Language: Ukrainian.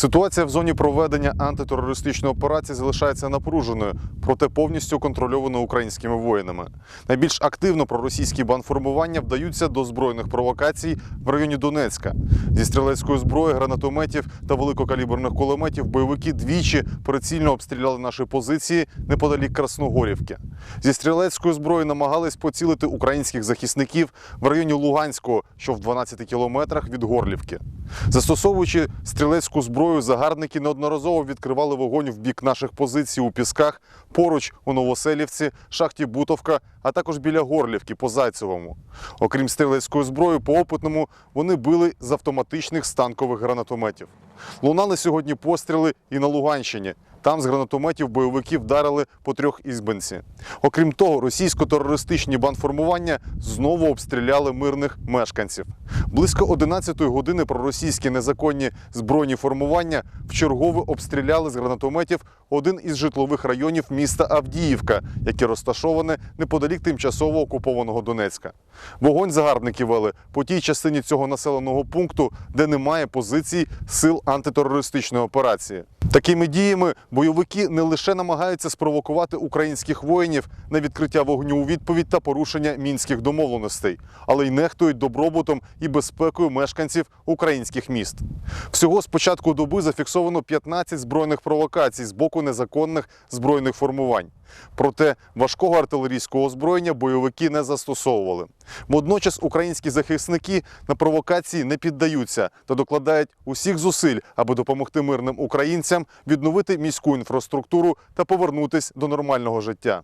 Ситуація в зоні проведення антитерористичної операції залишається напруженою, проте повністю контрольованою українськими воїнами. Найбільш активно проросійські банформування вдаються до збройних провокацій в районі Донецька. Зі стрілецької зброї, гранатометів та великокаліберних кулеметів бойовики двічі прицільно обстріляли наші позиції неподалік Красногорівки. Зі стрілецької зброї намагались поцілити українських захисників в районі Луганського, що в 12 кілометрах від Горлівки. Застосовуючи стрілецьку зброю, загарбники неодноразово відкривали вогонь в бік наших позицій у Пісках, поруч у Новоселівці, шахті Бутовка, а також біля Горлівки по Зайцевому. Окрім стрілецької зброї, по опитному вони били з автоматичних станкових гранатометів. Лунали сьогодні постріли і на Луганщині. Там з гранатометів бойовики вдарили по трьох ізбенці. Окрім того, російсько-терористичні бандформування знову обстріляли мирних мешканців. Близько 11-ї години проросійські незаконні збройні формування вчергове обстріляли з гранатометів один із житлових районів міста Авдіївка, яке розташоване неподалік тимчасово окупованого Донецька. Вогонь загарбники вели по тій частині цього населеного пункту, де немає позицій сил антитерористичної операції. Такими діями бойовики не лише намагаються спровокувати українських воїнів на відкриття вогню у відповідь та порушення мінських домовленостей, але й нехтують добробутом і безпекою мешканців українських міст. Всього з початку доби зафіксовано 15 збройних провокацій з боку незаконних збройних формувань. Проте важкого артилерійського озброєння бойовики не застосовували. Водночас українські захисники на провокації не піддаються та докладають усіх зусиль, аби допомогти мирним українцям відновити міську інфраструктуру та повернутись до нормального життя.